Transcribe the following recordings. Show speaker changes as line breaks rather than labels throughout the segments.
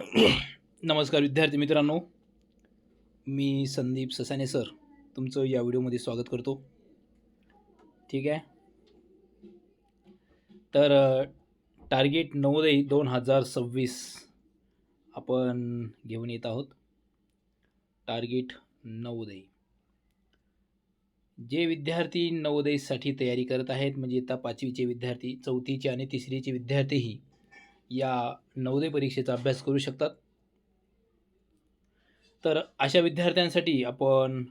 नमस्कार विद्यार्थी मित्रांनो. मी संदीप ससाने सर. तुमचं या व्हिडिओमध्ये स्वागत करतो. ठीक आहे? तर टार्गेट नवोदय दोन हजार सव्वीस आपण घेऊन येत आहोत. टार्गेट नवोदय जे विद्यार्थी नवोदयसाठी तयारी करत आहेत म्हणजे आता पाचवीचे विद्यार्थी चौथीचे आणि तिसरीचे विद्यार्थीही या नवोदय परीक्षेचा अभ्यास करू शकतात. तर अशा विद्यार्थ्यांसाठी आपण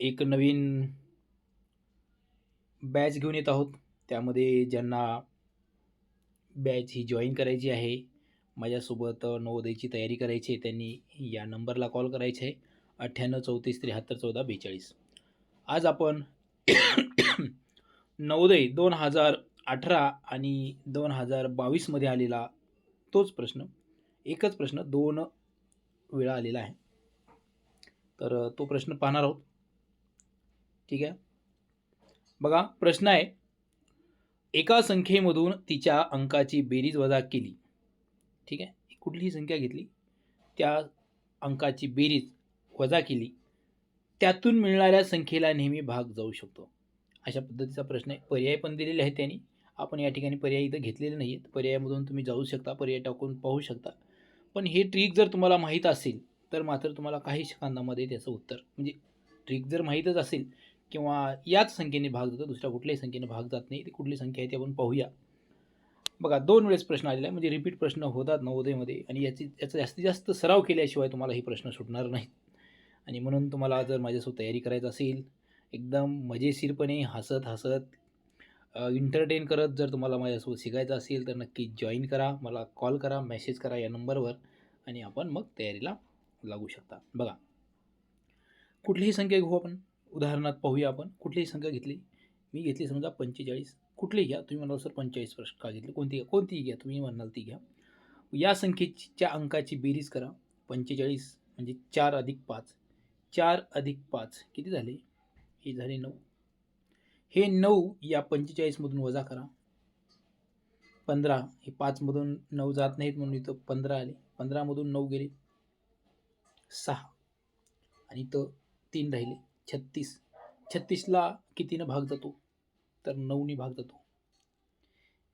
एक नवीन बॅच घेऊन येत आहोत. त्यामध्ये ज्यांना बॅच ही जॉईन करायची आहे माझ्यासोबत नवोदयची तयारी करायची आहे त्यांनी या नंबरला कॉल करायचे आहे. अठ्ठ्याण्णव चौतीस त्र्याहत्तर चौदा बेचाळीस. आज आपण नवोदय दोन हजार अठरा आणि दोन हजार बावीसमध्ये आलेला तोच प्रश्न एकच प्रश्न दोन वेळा आलेला आहे. तर तो प्रश्न पाहणार आहोत. ठीक आहे? बघा प्रश्न आहे एका संख्येमधून तिच्या अंकाची बेरीज वजा केली. ठीक आहे? कुठलीही संख्या घेतली? त्या अंकाची बेरीज वजा केली. त्यातून मिळणाऱ्या संख्येला नेहमी भाग जाऊ शकतो. अशा पद्धतीचा प्रश्न आहे. पर्याय पण दिलेले आहेत त्यांनी. आपण या ठिकाणी पर्याय इथं घेतलेले नाही आहेत पर्यायामधून तुम्ही जाऊ शकता पर्याय टाकून पाहू शकता. पण हे ट्रिक जर तुम्हाला माहीत असेल तर मात्र तुम्हाला काही सेकंदामध्ये त्याचं उत्तर. म्हणजे ट्रिक जर माहीतच असेल किंवा याच संख्येने भाग जातो दुसऱ्या कुठल्याही संख्येने भाग जात नाही ती कुठली संख्या आहे ती आपण पाहूया. बघा दोन वेळेस प्रश्न आलेला आहे. म्हणजे रिपीट प्रश्न होतात नवोदयमध्ये आणि याची याचा जास्तीत जास्त सराव केल्याशिवाय तुम्हाला हे प्रश्न सुटणार नाहीत आणि म्हणून तुम्हाला जर माझ्यासोबत तयारी करायचं असेल एकदम मजेशीरपणे हसत हसत इंटरटेन करत जर तुम्हाला माझ्यासोबत शिकायचं असेल तर नक्की जॉईन करा मला कॉल करा मेसेज करा या नंबरवर आणि आपण मग तयारीला लागू शकता. बघा. कुठलीही संख्या घेऊ आपण. उदाहरणात पाहूया आपण. कुठलीही संख्या घेतली. मी घेतली समजा पंचेचाळीस. कुठलीही घ्या. तुम्ही म्हणाल सर पंचेचाळीस प्रश्न का घेतली? कोणती घ्या कोणतीही घ्या. तुम्ही म्हणाल ती घ्या. या संख्येच्या अंकाची बेरीज करा. पंचेचाळीस म्हणजे चार अधिक पाच. चार अधिक पाच किती झाले? हे झाले नऊ. हे नऊ या पंचेचाळीसमधून वजा करा. पंधरा हे पाचमधून नऊ जात नाहीत म्हणून इथं पंधरा आले. पंधरामधून नऊ गेले. सहा. आणि इथं तीन राहिले. छत्तीस. छत्तीसला कितीनं भाग जातो? तर नऊनी भाग जातो.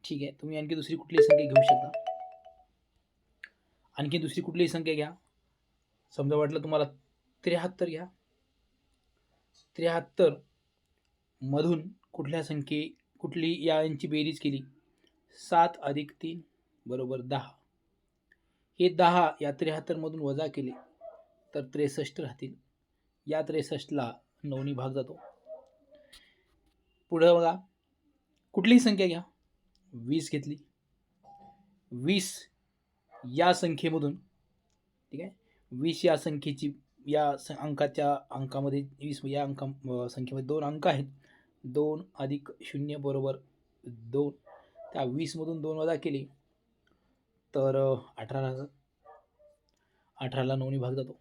ठीक आहे. तुम्ही आणखी दुसरी कुठलीही संख्या घेऊ शकता? आणखी दुसरी कुठलीही संख्या घ्या. समजा वाटलं तुम्हाला त्र्याहत्तर घ्या. त्र्याहत्तर मधून कुठल्या संख्ये कुठली या यांची बेरीज केली? सात अधिक तीन बरोबर दहा. हे दहा या त्र्याहत्तरमधून वजा केले तर त्रेसष्ट राहतील. या त्रेसष्टला नवनी भाग जातो. पुढं बघा. कुठलीही संख्या घ्या? वीस घेतली. वीस या संख्येमधून ठीक आहे? वीस या संख्येची या अंकाच्या अंकामध्ये वीस या अंका संख्येमध्ये दोन अंक आहेत. दोन अधिक शून्य बरोबर दोन. त्या वीसमधून दोन वजा केले तर अठराला अठराला नऊनी भाग जातो.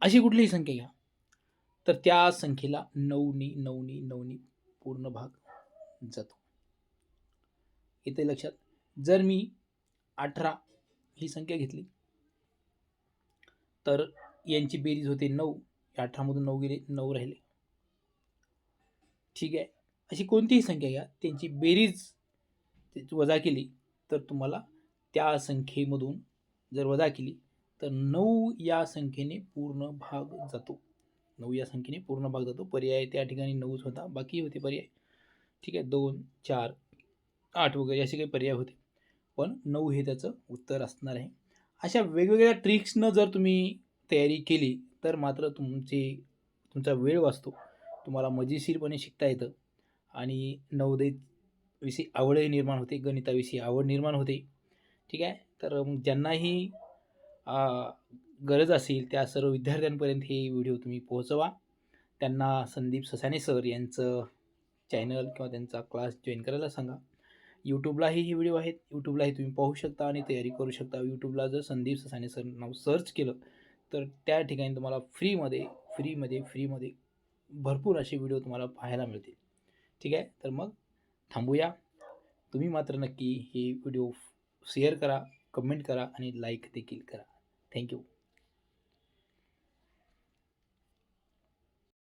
अशी कुठलीही संख्या घ्या. तर त्या संख्येला नऊनी नऊनी नऊनी पूर्ण भाग जातो. येते लक्षात जर मी अठरा ही संख्या घेतली तर यांची बेरीज होते नऊ. या अठरामधून नऊ गेले नऊ राहिले. ठीक आहे? अशी कोणतीही संख्या घ्या. त्यांची बेरीज त्याची वजा केली तर तुम्हाला त्या संख्येमधून जर वजा केली तर नऊ या संख्येने पूर्ण भाग जातो. नऊ या संख्येने पूर्ण भाग जातो. पर्याय त्या ठिकाणी नऊच होता. बाकी होते पर्याय. ठीक आहे? दोन चार आठ वगैरे असे काही पर्याय होते. पण नऊ हे त्याचं उत्तर असणार आहे. अशा वेगवेगळ्या ट्रिक्सनं जर तुम्ही तयारी केली तर मात्र तुमची तुमचा वेळ वाचतो. तुम्हाला मजेशीरपणे शिकता येतं. आणि नवोदयविषयी आवडही निर्माण होते गणिताविषयी आवड निर्माण होते. ठीक आहे? तर मग ज्यांनाही गरज असेल त्या सर्व विद्यार्थ्यांपर्यंत हे व्हिडिओ तुम्ही पोहोचवा. त्यांना संदीप ससाने सर यांचं चॅनल किंवा त्यांचा क्लास जॉईन करायला सांगा. यूट्यूबलाही हे व्हिडिओ आहेत. यूट्यूबलाही तुम्ही पाहू शकता आणि तयारी करू शकता. यूट्यूबला जर संदीप ससाने सर नाव सर्च केलं तर त्या ठिकाणी तुम्हाला फ्रीमध्ये फ्रीमध्ये फ्रीमध्ये भरपूर असे व्हिडिओ तुम्हाला पाहायला मिळतील. ठीक आहे? तर मग थांबूया. तुम्ही मात्र नक्की हे व्हिडिओ शेअर करा कमेंट करा आणि लाईक देखील करा. थँक्यू.